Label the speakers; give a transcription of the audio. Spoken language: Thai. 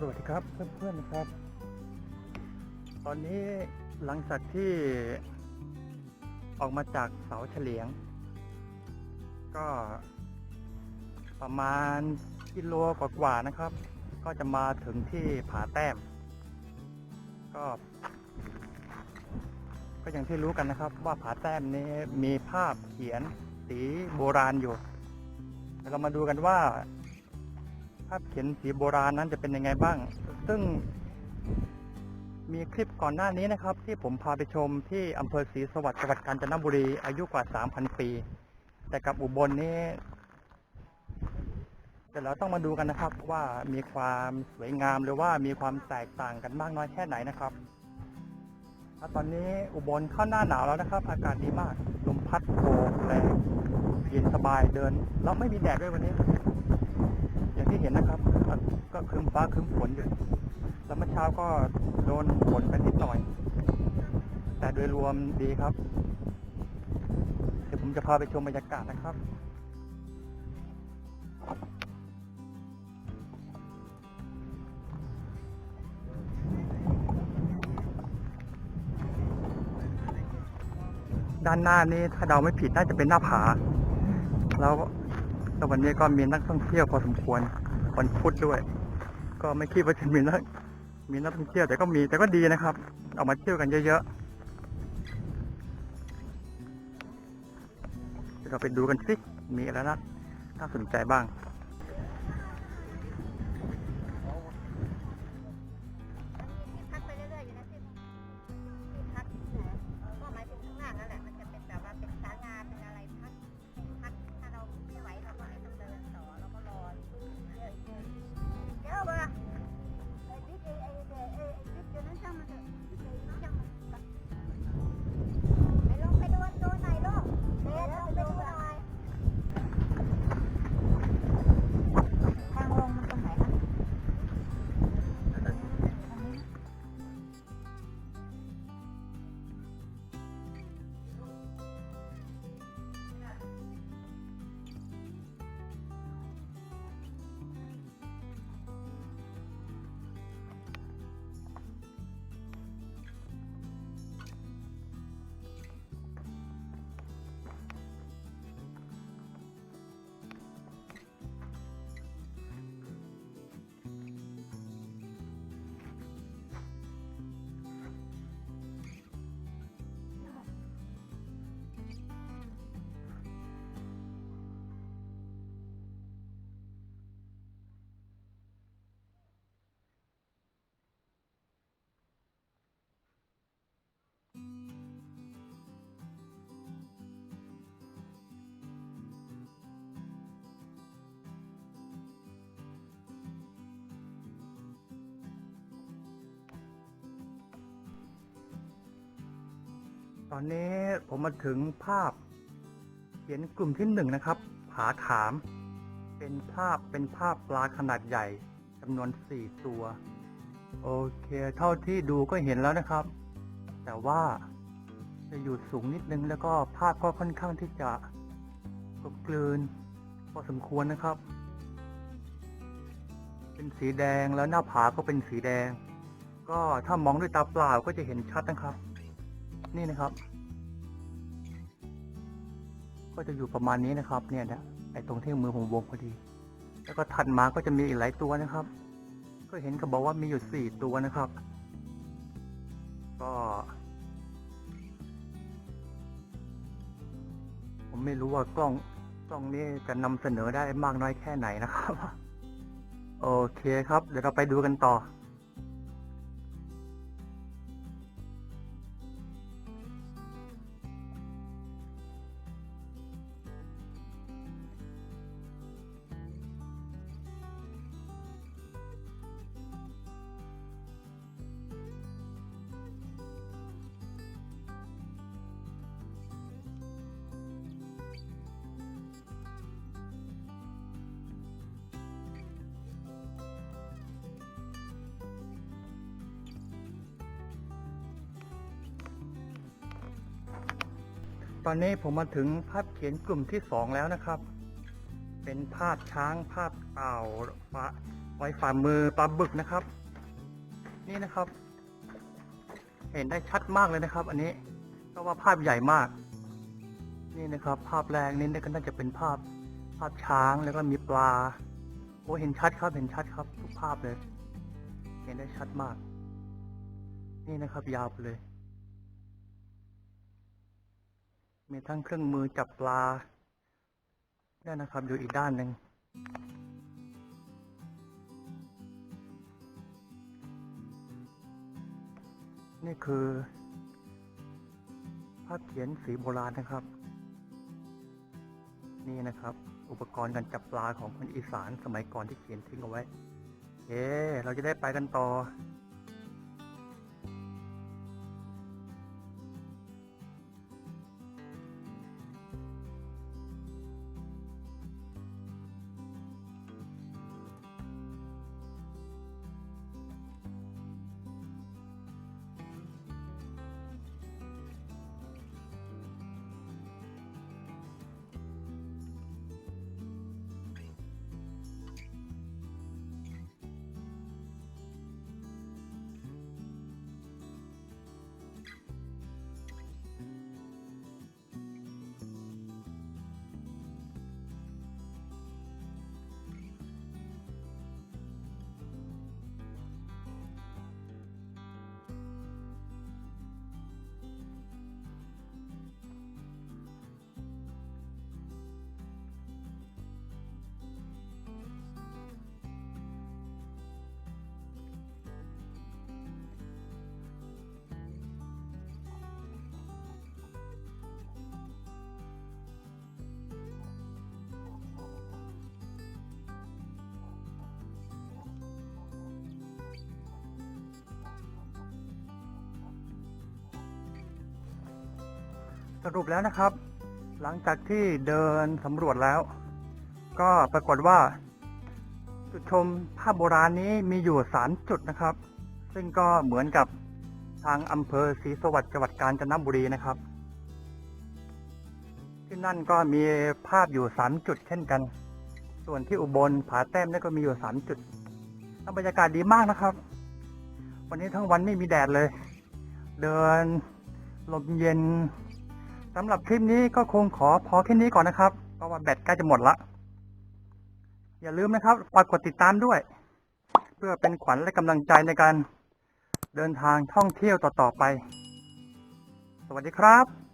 Speaker 1: สวัสดีครับเพื่อนๆครับ ตอนนี้หลังจากที่ออกมาจากเสาเฉลียง ก็ประมาณกิโลกว่าๆนะครับ ก็จะมาถึงที่ผาแต้ม ก็ ก็อย่างที่รู้กันนะครับ ว่าผาแต้มนี้มีภาพเขียนสีโบราณอยู่เรามาดูกันว่า ภาพเขียนสีโบราณนั้นจะเป็นยังไงบ้าง ซึ่ง มีคลิปก่อนหน้านี้นะครับ ที่ผมพาไปชมที่อำเภอศรีสวัสดิ์จังหวัดกาญจนบุรี อายุกว่า 3,000 ปี แต่กับอุบลนี้เดี๋ยวเราต้องมาดูกันนะครับว่ามีความสวยงามหรือว่ามีความแตกต่างกันมากน้อยแค่ไหนนะครับตอนนี้อุบลเข้าหน้าหนาวแล้วนะครับ อากาศดีมากลมพัดโบกแรงเย็นสบายเดิน แล้วไม่มีแดดด้วยวันนี้ ที่เห็นนะครับ ก็ครึ้มฟ้าครึ้มฝนอยู่แล้วเมื่อเช้าก็โดนฝนไปนิดหน่อย แต่โดยรวมดีครับ เดี๋ยวผมจะพาไปชมบรรยากาศนะครับด้านหน้านี้ถ้าเดาไม่ผิดน่าจะเป็นหน้าผา แล้ว แล้ววันนี้ก็มีนักท่องเที่ยวพอสมควรวันพุธด้วย ก็ไม่คิดว่าจะมีนักมีนักท่องเที่ยวแต่ก็มีแต่ก็ดีนะครับ ออกมาเที่ยวกันเยอะๆเดี๋ยวเราไปดูกันสิมีอะไรน่าน่าสนใจบ้าง
Speaker 2: ตอนนี้
Speaker 1: ผมมาถึงภาพ เขียนกลุ่มที่หนึ่งนะครับ ผาขาม เป็นภาพเป็นภาพปลาขนาดใหญ่จำนวนสี่ตัว โอเค เท่าที่ดูก็เห็นแล้วนะครับ แต่ว่าจะอยู่สูงนิดนึงแล้วก็ภาพก็ค่อนข้างที่จะกลมกลืนพอสมควรนะครับ เป็นสีแดงแล้วหน้าผาก็เป็นสีแดง ก็ถ้ามองด้วยตาเปล่าก็จะเห็นชัดนะครับ นี่นะครับ ก็จะอยู่ประมาณนี้นะครับ เนี่ยนะไอตรงที่มือผมวงพอดี แล้วก็ถัดมาก็จะมีอีกหลายตัวนะครับ ก็เห็นเขาบอกว่ามีอยู่สี่ตัวนะครับ ก็ ผมไม่รู้ว่ากล้องกล้องนี้จะนำเสนอได้มากน้อยแค่ไหนนะครับ โอเคครับ เดี๋ยวเราไปดูกันต่อ อนนี้ผมมาถึงภาพเขียนกลุ่มที่สองแล้วนะครับ เป็นภาพช้างภาพเต่าฟ้าไว้ฝ่ามือปลาบึกนะครับ นี่นะครับ เห็นได้ชัดมากเลยนะครับ อันนี้เพราะว่าภาพใหญ่มาก นี่นะครับ ภาพแรกนี่ก็น่าจะเป็นภาพภาพช้างแล้วก็มีปลาโอ้เห็นชัดครับเห็นชัดครับ ทุกภาพเลย เห็นได้ชัดมาก นี่นะครับ ยาวไปเลย มีทั้งเครื่องมือจับปลาเนี่ยนะครับ อยู่อีกด้านหนึ่งนี่คือ ภาพเขียนสีโบราณนะครับ นี่นะครับ อุปกรณ์การจับปลาของคนอีสานสมัยก่อนที่เขียนทิ้งเอาไว้เอ๊เราจะได้ไปกันต่อ สรุปแล้วนะครับ หลังจากที่เดินสำรวจแล้ว ก็ปรากฏว่า จุดชมภาพโบราณนี้มีอยู่สามจุดนะครับ ซึ่งก็เหมือนกับทางอำเภอศรีสวัสดิ์จังหวัดกาญจนบุรีนะครับ ที่นั่นก็มีภาพอยู่สามจุดเช่นกัน ส่วนที่อุบลผาแต้มนั่ก็มีอยู่สามจุดบรรยากาศดีมากนะครับ วันนี้ทั้งวันไม่มีแดดเลย เดินลมเย็น สำหรับคลิปนี้ก็คงขอพอแค่นี้ก่อนนะครับ เพราะว่าแบตใกล้จะหมดละ อย่าลืมนะครับฝากกดติดตามด้วย เพื่อเป็นขวัญและกำลังใจในการเดินทางท่องเที่ยวต่อๆไป สวัสดีครับ